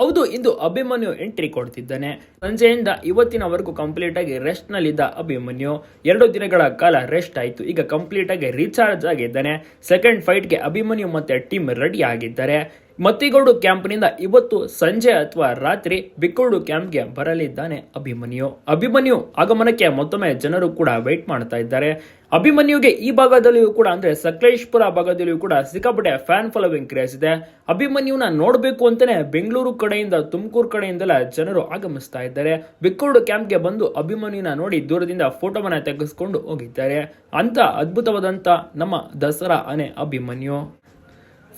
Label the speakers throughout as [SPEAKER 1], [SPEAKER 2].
[SPEAKER 1] ಹೌದು, ಇಂದು ಅಭಿಮನ್ಯು ಎಂಟ್ರಿ ಕೊಡ್ತಿದ್ದಾನೆ. ಸಂಜೆಯಿಂದ ಇವತ್ತಿನವರೆಗೂ ಕಂಪ್ಲೀಟ್ ಆಗಿ ರೆಸ್ಟ್ ನಲ್ಲಿದ್ದ ಅಭಿಮನ್ಯು. ಎರಡು ದಿನಗಳ ಕಾಲ ರೆಸ್ಟ್ ಆಯ್ತು, ಈಗ ಕಂಪ್ಲೀಟ್ ಆಗಿ ರೀಚಾರ್ಜ್ ಆಗಿದ್ದಾನೆ. ಸೆಕೆಂಡ್ ಫೈಟ್ಗೆ ಅಭಿಮನ್ಯು ಮತ್ತೆ ಟೀಮ್ ರೆಡಿ ಆಗಿದ್ದಾರೆ. ಮತ್ತಿಗೋಡು ಕ್ಯಾಂಪ್ನಿಂದ ಇವತ್ತು ಸಂಜೆ ಅಥವಾ ರಾತ್ರಿ ಬಿಕ್ಕೋಡು ಕ್ಯಾಂಪ್ಗೆ ಬರಲಿದ್ದಾನೆ ಅಭಿಮನ್ಯು. ಅಭಿಮನ್ಯು ಆಗಮನಕ್ಕೆ ಮತ್ತೊಮ್ಮೆ ಜನರು ಕೂಡ ವೆಯ್ಟ್ ಮಾಡ್ತಾ ಇದ್ದಾರೆ. ಅಭಿಮನ್ಯುಗೆ ಈ ಭಾಗದಲ್ಲಿಯೂ ಕೂಡ ಅಂದ್ರೆ ಸಕಲೇಶ್ಪುರ ಭಾಗದಲ್ಲಿಯೂ ಕೂಡ ಸಿಕ್ಕಾಪಟ್ಟೆ ಫ್ಯಾನ್ ಫಾಲೋವಿಂಗ್ ಕ್ರೇಜ್ ಇದೆ ಅಭಿಮನ್ಯುನ ನೋಡಬೇಕು ಅಂತಾನೆ ಬೆಂಗಳೂರು ಕಡೆಯಿಂದ ತುಮಕೂರು ಕಡೆಯಿಂದಲ ಜನರು ಆಗಮಿಸ್ತಾ ಇದ್ದಾರೆ. ಬಿಕ್ಕೋಡು ಕ್ಯಾಂಪ್ಗೆ ಬಂದು ಅಭಿಮನ್ಯುನ ನೋಡಿ ದೂರದಿಂದ ಫೋಟೋವನ್ನ ತೆಗೆಸ್ಕೊಂಡು ಹೋಗಿದ್ದಾರೆ. ಅಂತ ಅದ್ಭುತವಾದಂತ ನಮ್ಮ ದಸರಾ ಅನೆ ಅಭಿಮನ್ಯು.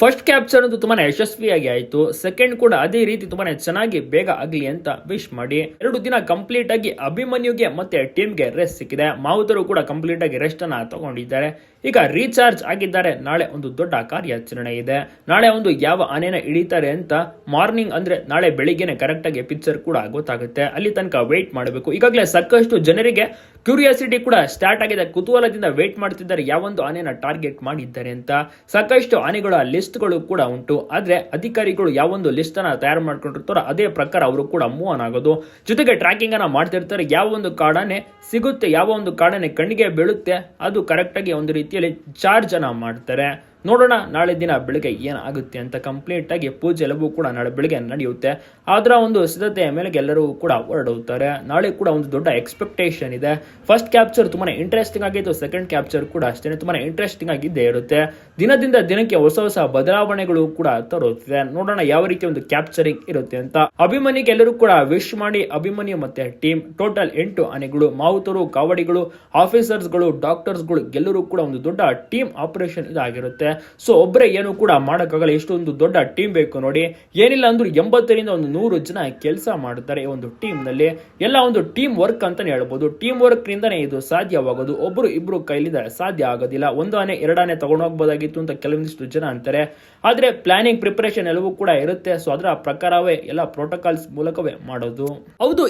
[SPEAKER 1] ಫಸ್ಟ್ ಕ್ಯಾಪ್ಚರ್ ಅಂತೂ ತುಂಬಾ ಯಶಸ್ವಿಯಾಗಿ ಆಯಿತು. ಸೆಕೆಂಡ್ ಕೂಡ ಅದೇ ರೀತಿ ತುಂಬಾ ಚೆನ್ನಾಗಿ ಬೇಗ ಆಗಲಿ ಅಂತ ವಿಶ್ ಮಾಡಿ. ಎರಡು ದಿನ ಕಂಪ್ಲೀಟ್ ಆಗಿ ಅಭಿಮನ್ಯುಗೆ ಮತ್ತೆ ಟೀಮ್ಗೆ ರೆಸ್ಟ್ ಸಿಕ್ಕಿದೆ. ಮಾವುತರು ಕೂಡ ಕಂಪ್ಲೀಟ್ ಆಗಿ ರೆಸ್ಟ್ ಅನ್ನ ತಗೊಂಡಿದ್ದಾರೆ. ಈಗ ರೀಚಾರ್ಜ್ ಆಗಿದ್ದಾರೆ. ನಾಳೆ ಒಂದು ದೊಡ್ಡ ಕಾರ್ಯಾಚರಣೆ ಇದೆ. ನಾಳೆ ಒಂದು ಯಾವ ಆನೆನ ಹಿಡಿತಾರೆ ಅಂತ ಮಾರ್ನಿಂಗ್ ಅಂದ್ರೆ ನಾಳೆ ಬೆಳಿಗ್ಗೆನೆ ಕರೆಕ್ಟ್ ಆಗಿ ಪಿಕ್ಚರ್ ಕೂಡ ಗೊತ್ತಾಗುತ್ತೆ. ಅಲ್ಲಿ ತನಕ ವೇಟ್ ಮಾಡಬೇಕು. ಈಗಾಗಲೇ ಸಾಕಷ್ಟು ಜನರಿಗೆ ಕ್ಯೂರಿಯಾಸಿಟಿ ಕೂಡ ಸ್ಟಾರ್ಟ್ ಆಗಿದೆ. ಕುತೂಹಲದಿಂದ ವೇಟ್ ಮಾಡ್ತಿದ್ದಾರೆ ಯಾವೊಂದು ಆನೆನ ಟಾರ್ಗೆಟ್ ಮಾಡಿದ್ದಾರೆ ಅಂತ ಸಾಕಷ್ಟು ಆನೆಗಳ ಲಿಸ್ಟ್ಗಳು ಕೂಡ ಉಂಟು. ಆದರೆ ಅಧಿಕಾರಿಗಳು ಯಾವೊಂದು ಲಿಸ್ಟ್ ಅನ್ನ ತಯಾರು ಮಾಡ್ಕೊಂಡಿರ್ತಾರೋ ಅದೇ ಪ್ರಕಾರ ಅವರು ಕೂಡ ಮೂವ್ ಆನ್ ಆಗೋದು. ಜೊತೆಗೆ ಟ್ರ್ಯಾಕಿಂಗ್ ಅನ್ನ ಮಾಡ್ತಿರ್ತಾರೆ. ಯಾವ ಒಂದು ಕಾಡಾನೆ ಸಿಗುತ್ತೆ ಯಾವ ಒಂದು ಕಾಡಾನೆ ಕಣ್ಣಿಗೆ ಬೀಳುತ್ತೆ, ಅದು ಕರೆಕ್ಟಾಗಿ ಒಂದು ರೀತಿಯಲ್ಲಿ ಚಾರ್ಜ್ ಅನ್ನ ಮಾಡ್ತಾರೆ. ನೋಡೋಣ, ನಾಳೆ ದಿನ ಬೆಳಗ್ಗೆ ಏನಾಗುತ್ತೆ ಅಂತ ಕಂಪ್ಲೀಟ್ ಆಗಿ ಪೂಜೆ ಎಲ್ಲವೂ ಕೂಡ ನಾಳೆ ಬೆಳಗ್ಗೆ ನಡೆಯುತ್ತೆ. ಅದರ ಒಂದು ಸಿದ್ಧತೆಯ ಮೇಲೆ ಎಲ್ಲರೂ ಕೂಡ ಹೊರಡುತ್ತಾರೆ. ನಾಳೆ ಕೂಡ ಒಂದು ದೊಡ್ಡ ಎಕ್ಸ್ಪೆಕ್ಟೇಷನ್ ಇದೆ. ಫಸ್ಟ್ ಕ್ಯಾಪ್ಚರ್ ತುಂಬಾ ಇಂಟ್ರೆಸ್ಟಿಂಗ್ ಆಗಿತ್ತು ಸೆಕೆಂಡ್ ಕ್ಯಾಪ್ಚರ್ ಕೂಡ ಅಷ್ಟೇ ತುಂಬಾ ಇಂಟ್ರೆಸ್ಟಿಂಗ್ ಆಗಿದ್ದೇ ಇರುತ್ತೆ. ದಿನದಿಂದ ದಿನಕ್ಕೆ ಹೊಸ ಹೊಸ ಬದಲಾವಣೆಗಳು ಕೂಡ ತರುತ್ತಿದೆ. ನೋಡೋಣ ಯಾವ ರೀತಿ ಒಂದು ಕ್ಯಾಪ್ಚರಿಂಗ್ ಇರುತ್ತೆ ಅಂತ. ಅಭಿಮಾನಿಗೆ ಎಲ್ಲರೂ ಕೂಡ ವಿಶ್ ಮಾಡಿ, ಅಭಿಮನ್ಯು ಮತ್ತೆ ಟೀಮ್ ಟೋಟಲ್ ಎಂಟು ಆನೆಗಳು, ಮಾವುತರು, ಕಾವಡಿಗಳು ಆಫೀಸರ್ಸ್ಗಳು ಡಾಕ್ಟರ್ಸ್ಗಳು ಎಲ್ಲರೂ ಕೂಡ ಒಂದು ದೊಡ್ಡ ಟೀಮ್ ಆಪರೇಷನ್ ಇದಾಗಿರುತ್ತೆ. ಸೊ ಒಬ್ಬರೇ ಏನು ಕೂಡ ಮಾಡೋಕ್ಕಾಗಲ್ಲ. ಎಷ್ಟೊಂದು ದೊಡ್ಡ ಟೀಮ್ ಬೇಕು ನೋಡಿ. ಏನಿಲ್ಲ ಅಂದ್ರೂ ಎಂಬತ್ತರಿಂದ ಒಂದು ನೂರು ಜನ ಕೆಲಸ ಮಾಡುತ್ತಾರೆ ಈ ಒಂದು ಟೀಮ್ನಲ್ಲಿ. ಎಲ್ಲ ಒಂದು ಟೀಮ್ ವರ್ಕ್ ಅಂತಾನೆ ಹೇಳ್ಬೋದು. ಟೀಮ್ ವರ್ಕ್ ನಿಂದನೇ ಇದು ಸಾಧ್ಯವಾಗೋದು. ಒಬ್ರು ಇಬ್ರು ಕೈಲಿಂದ ಸಾಧ್ಯ ಆಗೋದಿಲ್ಲ. ಒಂದು ಆನೆ, ಎರಡು ಆನೆ ಹೋಗ್ಬೋದಾಗಿತ್ತು ಅಂತ ಕೆಲವೊಂದಿಷ್ಟು ಜನ ಅಂತಾರೆ. ಆದ್ರೆ ಪ್ಲಾನಿಂಗ್ ಪ್ರಿಪರೇಷನ್ ಎಲ್ಲವೂ ಕೂಡ ಇರುತ್ತೆ. ಸೊ ಅದರ ಪ್ರಕಾರವೇ ಎಲ್ಲ ಪ್ರೋಟೋಕಾಲ್ಸ್ ಮೂಲಕವೇ ಮಾಡೋದು. ಹೌದು.